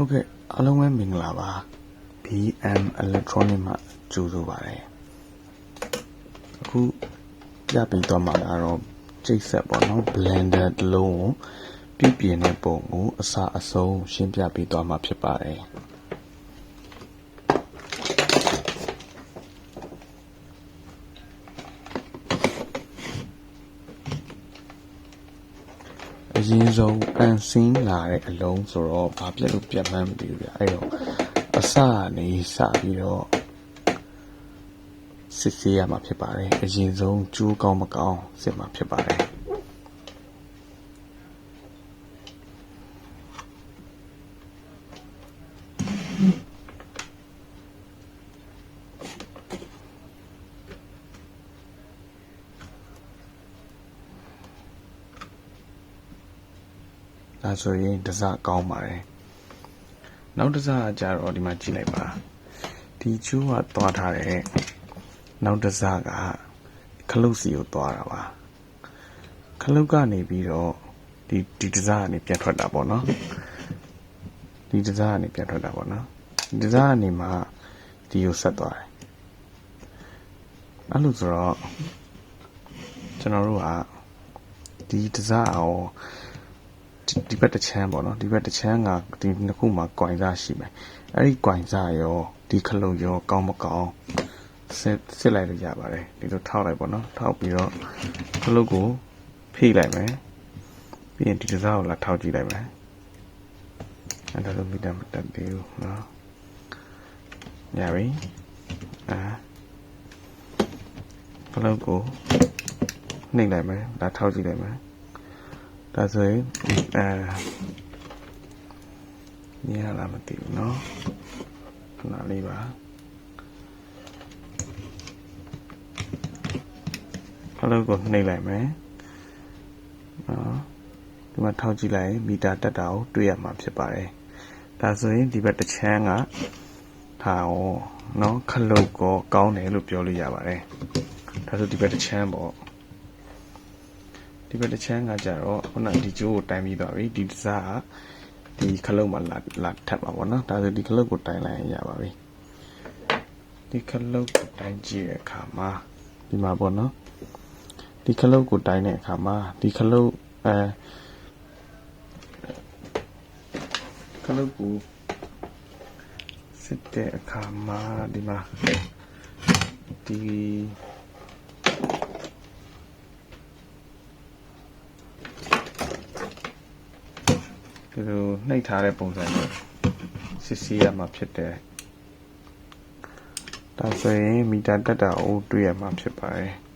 ဟုတ်ကဲ့အားလုံးပဲမင်္ဂလာပါ BM Electronic မှာကြိုဆိုပါရစေအခုပြပြီးတော့မှာကတော့ကျိတ်ဆက်ပေါ့နော် Blender တစ်လုံးကိုပြုပြင်တဲ့ပုံကိုအစအဆုံးရှင်းပြပြီးတော့မှာဖြစ်ပါတယ် အရင်ဆုံးအန်ဆင်းလာတဲ့အလုံးဆိုတော့ဘာပြက်လို့ပြတ်မှန်းမသိဘူးဗျအဲ့တော့အစကနေစပြီးတော့စစ်ဆေးရမှာဖြစ်ပါတယ်အရင်ဆုံးကျိုးကောင်းမကောင်းစစ်မှာဖြစ်ပါတယ် ဒါဆိုရင်တစကောင်းပါတယ်နောက်တစကကြတော့ဒီမှာကြည့်လိုက်ပါဒီကျိုးကသွားထားတဲ့နောက်တစကခလုတ်စီကိုသွားတာပါခလုတ်ကနေပြီးတော့ဒီဒီတစကနေပြန်ထွက်တာပေါ့နော်ဒီတစကနေပြန်ထွက်တာပေါ့နော်ဒီတစကနေမှဒီကိုဆက်သွားတယ်အဲ့လိုဆိုတော့ကျွန်တော်တို့ကဒီတစအောင် ဒီဒီဘက်တစ်ချမ်းပေါ့နော်ဒီဘက်တစ်ချမ်းကဒီနှစ်ခုမှာ coin စားရှိမယ်အဲ့ဒီ coin စားရောဒီခလုံးရောကောင်းမကောင်းစစ်စစ်လိုက်လို့ရပါတယ်ဒီလိုထောက်လိုက်ပေါ့နော်ထောက်ပြီးတော့ခလုံးကိုဖိလိုက်မယ်ပြီးရင်ဒီတစားကိုလာထောက်ကြည့်လိုက်မယ်အဲ့ဒါလိုမိတာမတက်သေးဘူးနော်ရပြီအာခလုံးကိုနှိမ့်လိုက်မယ်လာထောက်ကြည့်လိုက်မယ် ဒါဆိုရင်အဲညလာမသိဘူးเนาะခဏလေးပါဖလို့ကိုနှိပ်လိုက်မယ်နော်ဒီမှာထောက်ကြည့်လိုက်ရင်မီတာတက်တာကိုတွေ့ရမှာဖြစ်ပါတယ်ဒါဆိုရင်ဒီဘက်တစ်ချမ်းကဟာဟောနော်ခလုတ်ကိုကောင်းတယ်လို့ပြောလို့ရပါတယ်ဒါဆိုဒီဘက်တစ်ချမ်းပေါ့ ဒီဘက်တစ်ချမ်းကကြတော့ခုနဒီကျိုးကိုတိုင်ပြီးသွားပြီဒီတစားကဒီခလုတ်မှာလာလာထပ်ပါဗောနော်ဒါဆိုဒီခလုတ်ကိုတိုင်လိုက်ရင်ရပါပြီဒီခလုတ်ကိုတိုင်ကြည့်တဲ့အခါမှာဒီမှာဗောနော်ဒီခလုတ်ကိုတိုင်တဲ့အခါမှာဒီခလုတ်အဲခလုတ်ကိုစစ်တဲ့အခါမှာဒီမှာဒီ ဒီလိုနှိပ်ထားတဲ့ပုံစံမျိုးစစ်ဆေးရမှာဖြစ်တယ်။ဒါဆိုရင်မီတာတက်တာကိုတွေ့ရမှာဖြစ်ပါတယ်။။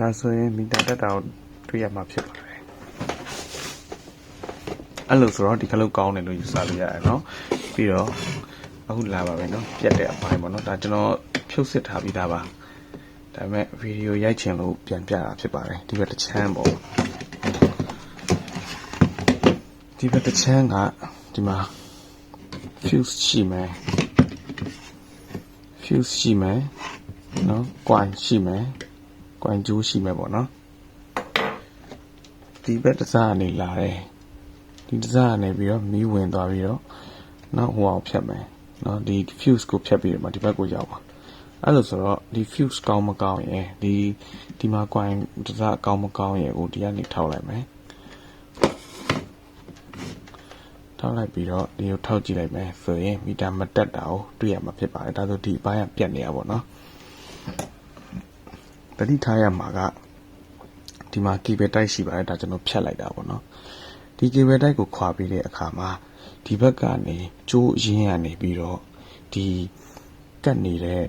ဒါဆိုရင်မီတာတက်တာကိုတွေ့ရမှာဖြစ်ပါတယ်။အဲ့လိုဆိုတော့ဒီခလုတ်ကောင်းတယ်လို့ယူဆလို့ရတယ်နော်။ပြီးတော့အခုလာပါမယ်နော်။ပြတ်တဲ့အပိုင်းပေါ့နော်။ဒါကျွန်တော်ဖြုတ်စစ်ထားပြီးသားပါ။ဒါပေမဲ့ဗီဒီယိုရိုက်ချင်လို့ပြန်ပြတာဖြစ်ပါတယ်။ဒီဘက်တစ်ချမ်းပေါ့။ဒီဘက်တစ်ချမ်းကဒီမှာ fuse ရှိမယ်။ fuse ရှိမယ်နော်။ coin ရှိမယ်။ coin ကျိုးရှိမယ်ပေါ့နော်ဒီဘက်တစ်စားကနေလာတယ်ဒီတစ်စားကနေပြီးတော့မီးဝင်သွားပြီးတော့နောက်ဟိုအောင်ဖြတ်မယ်နော်ဒီ fuse ကိုဖြတ်ပြီးတော့မှဒီဘက်ကိုရောက်ပါအဲ့လိုဆိုတော့ဒီ fuse ကောင်းမကောင်းရယ်ဒီဒီမှာ coin တစ်စားကောင်းမကောင်းရယ်ကိုဒီကနေထောက်လိုက်မယ်ထောက်လိုက်ပြီးတော့ဒီကိုထောက်ကြည့်လိုက်မယ်ဆိုရင်မီတာမတက်တာကိုတွေ့ရမှာဖြစ်ပါတယ်ဒါဆိုဒီအပိုင်းကပြတ်နေရပါတော့ တတိထားရမှာကဒီမှာ cable တိုက်ရှိပါတယ်ဒါကျွန်တော်ဖြတ်လိုက်တာပေါ့နော်ဒီ cable တိုက်ကိုခွာပြီးတဲ့အခါမှာဒီဘက်ကနေကျိုးရင်းရနေပြီးတော့ဒီကတ်နေတဲ့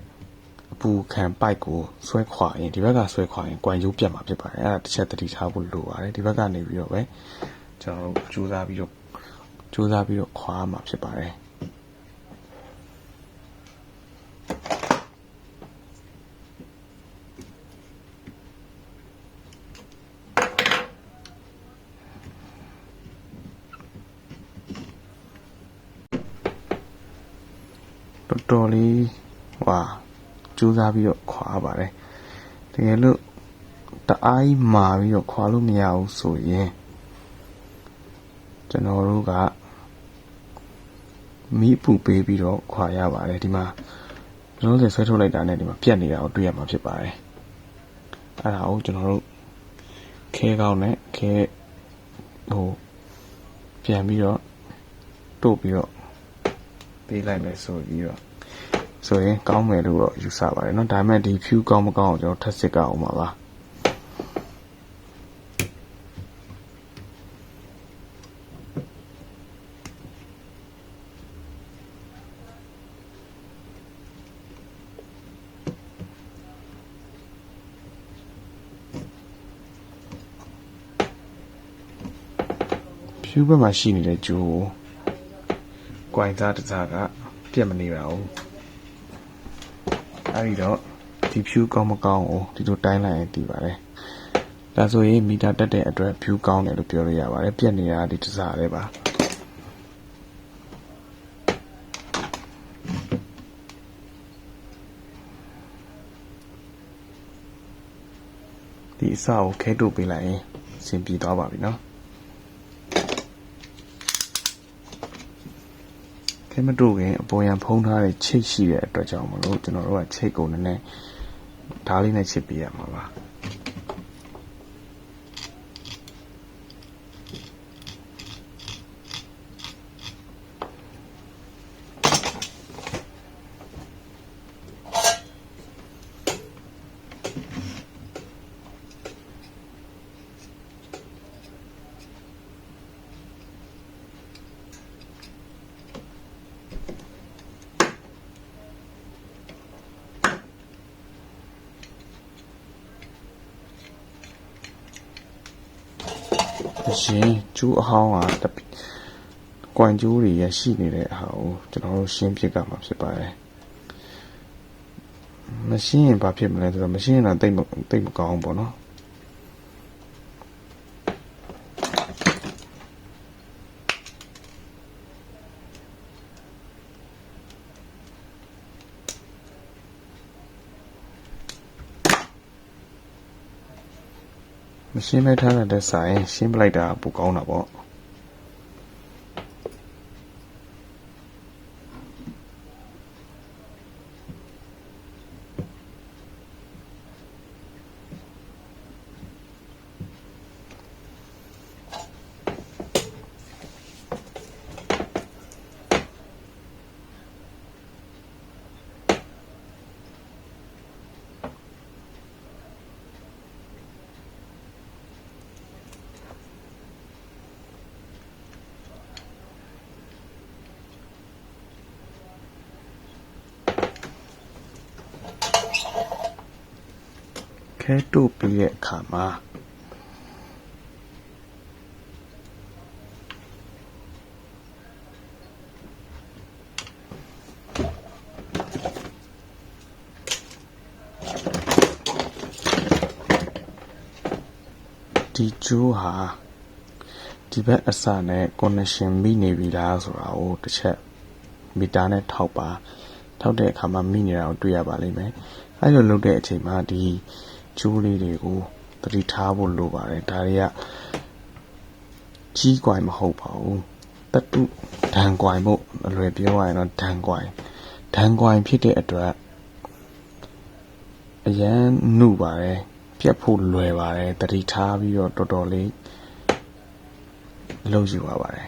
အပူခံပိုက်ကိုဆွဲခွာရင်ဒီဘက်ကဆွဲခွာရင် coin ကျိုးပြတ်မှာဖြစ်ပါတယ်အဲ့ဒါတစ်ချက်တတိထားဖို့လိုပါတယ်ဒီဘက်ကနေပြီးတော့ပဲကျွန်တော်တို့ကြိုးစားပြီးတော့ကြိုးစားပြီးတော့ခွာမှာဖြစ်ပါတယ် တော်တော်လေးဟွာကြိုးစားပြီးတော့ခွာပါတယ်တကယ်လို့တအားကြီးမာပြီးတော့ခွာလို့မရဘူးဆိုရင်ကျွန်တော်တို့ကမီးပူပေးပြီးတော့ခွာရပါတယ်ဒီမှာကျွန်တော်တို့ဆွဲထုတ်လိုက်တာနဲ့ဒီမှာပြက်နေတာကိုတွေ့ရမှာဖြစ်ပါတယ်အဲ့ဒါကိုကျွန်တော်တို့ခဲကောင်းနဲ့ခဲဟိုပြန်ပြီးတော့တို့ပြီးတော့ ပေးလိုက်မယ်ဆိုပြီးတော့ဆိုရင်ကောင်းမယ်လို့တော့ယူဆပါတယ်เนาะဒါပေမဲ့ဒီ view ကောင်းမကောင်းအောင်ကျွန်တော်ထပ်စစ်ကြအောင်ပါပါဖြူဘက်မှာရှိနေတဲ့ဂျိုး ကိုကွိုင်သားတစ်စားကပြတ်မနေပါဘူးအဲဒီတော့ဒီဖြူကောင်းမကောင်းကိုဒီလိုတိုင်းလိုက်ရင်သိပါတယ်ဒါဆိုရင်မီတာတက်တဲ့အတွက်ဖြူကောင်းတယ်လို့ပြောလို့ရပါတယ်ပြတ်နေတာဒီတစ်စားလေးပါဒီအစကိုခဲထုတ်ပေးလိုက်ရင်အဆင်ပြေသွားပါပြီနော် ခဲမတို့ခင်အပေါ်ရန်ဖုံးထားတဲ့ချိတ်ရှိတဲ့အတွက်ကြောင့်မလို့ကျွန်တော်တို့ကချိတ်ကိုနည်းနည်းဓားလေးနဲ့ချစ်ပေးရမှာပါ အရှင်ကျူးအဟောင်းကတပကွမ်ကျူးတွေရရှိနေတဲ့အဟာကိုကျွန်တော်တို့ရှင်းပြကမှာဖြစ်ပါတယ်မရှင်းရင်ဘာဖြစ်မလဲဆိုတော့မရှင်းရင်တော့တိတ်မတိတ်မကောင်းဘူးပေါ့နော် ရှင်းလိုက်ထားတဲ့ဆိုင်ရှင်းပလိုက်တာပိုကောင်းတာပေါ့ ခဲတို့ပြီးတဲ့အခါမှာဒီကျိုးဟာဒီဘက်အစနဲ့ connection မိနေပြီလားဆိုတာကိုတစ်ချက်မီတာနဲ့ထောက်ပါထောက်တဲ့အခါမှာမိနေတာကိုတွေ့ရပါလိမ့်မယ်အဲလိုလုပ်တဲ့အချိန်မှာဒီ ကျိုးလေးတွေကိုသတိထားဖို့လိုပါတယ်ဒါတွေကကြီးကွိုင်မဟုတ်ပါဘူးတတုဒန်ကွိုင်ဖို့အလွယ်ပြောရရင်တော့ဒန်ကွိုင်ဒန်ကွိုင်ဖြစ်တဲ့အတွက်အရန်နှုပါတယ်ပြတ်ဖို့လွယ်ပါတယ်တတိထားပြီးတော့တော်တော်လေးလုပ်ယူပါပါတယ်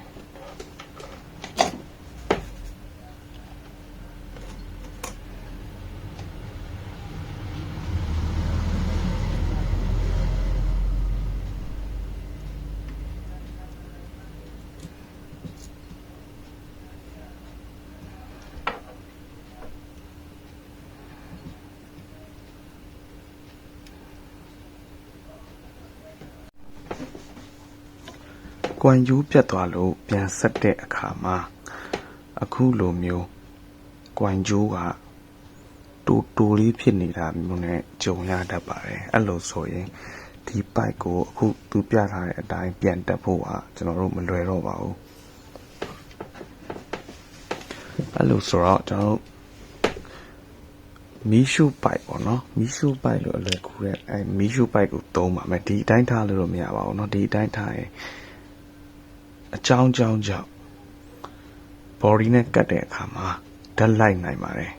ကွမ်ယူပြတ်သွားလို့ပြန်ဆက်တဲ့အခါမှာအခုလိုမျိုးကွမ်ကျိုးကတူတူလေးဖြစ်နေတာမျိုးနဲ့ကြုံရတတ်ပါတယ်အဲ့လိုဆိုရင်ဒီပိုက်ကိုအခုသူပြထားတဲ့အတိုင်းပြန်တက်ဖို့ကကျွန်တော်တို့မလွယ်တော့ပါဘူးအဲ့လိုဆိုတော့ကျွန်တော်တို့ မီးရှို့ပိုက်ပေါ့နော်မီးရှို့ပိုက်လို့အလွယ်ကူတဲ့အဲမီးရှို့ပိုက်ကိုသုံးပါမယ်ဒီအတိုင်းထားလို့တော့မရပါဘူးเนาะဒီအတိုင်းထားရင် အကြောင်းကြောင်းကြောင့် body နဲ့ကတ်တဲ့အခါမှာဓာတ်လိုက်နိုင်ပါတယ်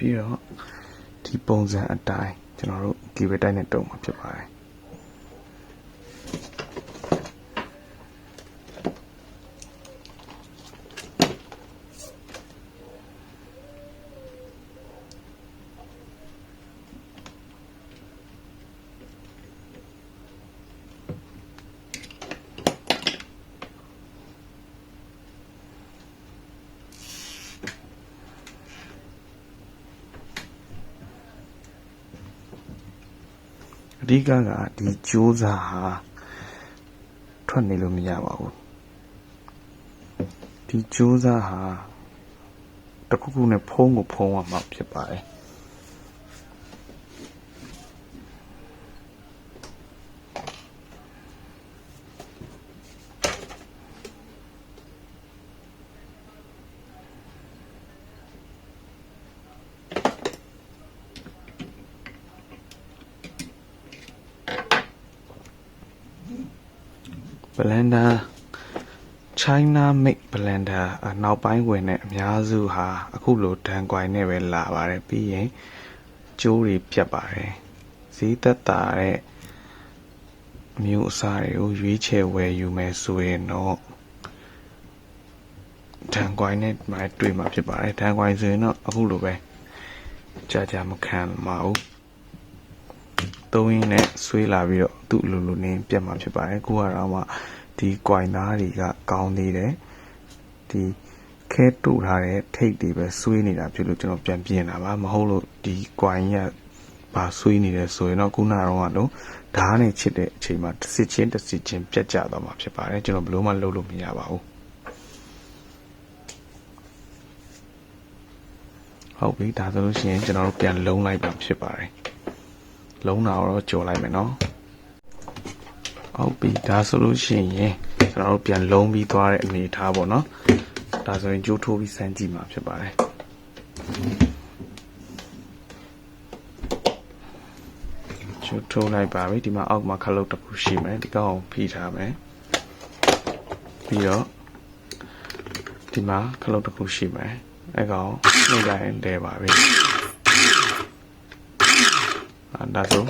ပြီးတော့ဒီပုံစံအတိုင်းကျွန်တော်တို့ဒီဘက်တိုင်းနဲ့တုံမှာဖြစ်ပါတယ် အဓိကကဒီကြိုးစားဟာထွက်နေလို့မရပါဘူးဒီကြိုးစားဟာတစ်ခုခုနဲ့ဖုံးကိုဖုံးရမှာဖြစ်ပါတယ် ဘလန်ဒါ China make blender အနောက်ပိုင်းဝင်တဲ့အများစုဟာအခုလိုဒန်ကွိုင်နဲ့ပဲလာပါတယ်ပြီးရင်ကျိုးတွေပြတ်ပါတယ်ဈေးသက်သာတဲ့အမျိုးအစားတွေကိုရွေးချယ်ဝယ်ယူမယ်ဆိုရင်တော့ဒန်ကွိုင်နဲ့မှတွေ့မှာဖြစ်ပါတယ်ဒန်ကွိုင်ဆိုရင်တော့အခုလိုပဲကြာကြာမခံပါဘူး သုံးရင်းနဲ့ဆွေးလာပြီးတော့သူ့လိုလိုနင်းပြတ်မှာဖြစ်ပါတယ်ကိုကတော့မှဒီကွိုင်သားတွေကကောင်းသေးတယ်ဒီခဲတူထားတဲ့ထိတ်တွေပဲဆွေးနေတာဖြစ်လို့ကျွန်တော်ပြန်ပြင်တာပါမဟုတ်လို့ဒီကွိုင်ကပါဆွေးနေတယ်ဆိုရင်တော့ခုနကတော့ကတော့ဓာတ်နဲ့ချစ်တဲ့အချိန်မှာတစ်စစ်ချင်းတစ်စစ်ချင်းပြတ်ကျသွားမှာဖြစ်ပါတယ်ကျွန်တော်ဘယ်လို့မှလုပ်လို့မရပါဘူးဟုတ်ပြီဒါဆိုလို့ရှိရင်ကျွန်တော်တို့ပြန်လုံးလိုက်ပါဖြစ်ပါတယ် လုံးတာတော့ကြော်လိုက်မယ်နော်ဟုတ်ပြီဒါဆိုလို့ရှိရင်ကျွန်တော်တို့ပြန်လုံးပြီးသွားတဲ့အနေအထားပေါ့နော်ဒါဆိုရင်ကြိုးထိုးပြီးစမ်းကြည့်မှာဖြစ်ပါတယ်ကျိုးထိုးလိုက်ပါပြီဒီမှာအောက်မှာခလုတ်တစ်ခုရှိမယ်ဒီကောင်ကိုဖိထားမယ်ပြီးတော့ဒီမှာခလုတ်တစ်ခုရှိမယ်အဲကောင်နှိပ်လိုက်ရင်တဲပါပြီအဲ ဒါဆို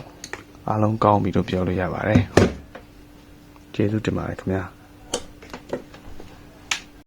အားလုံးကောင်းပြီလို့ပြောလို့ရပါတယ်ကျေးဇူးတင်ပါတယ်ခင်ဗျာ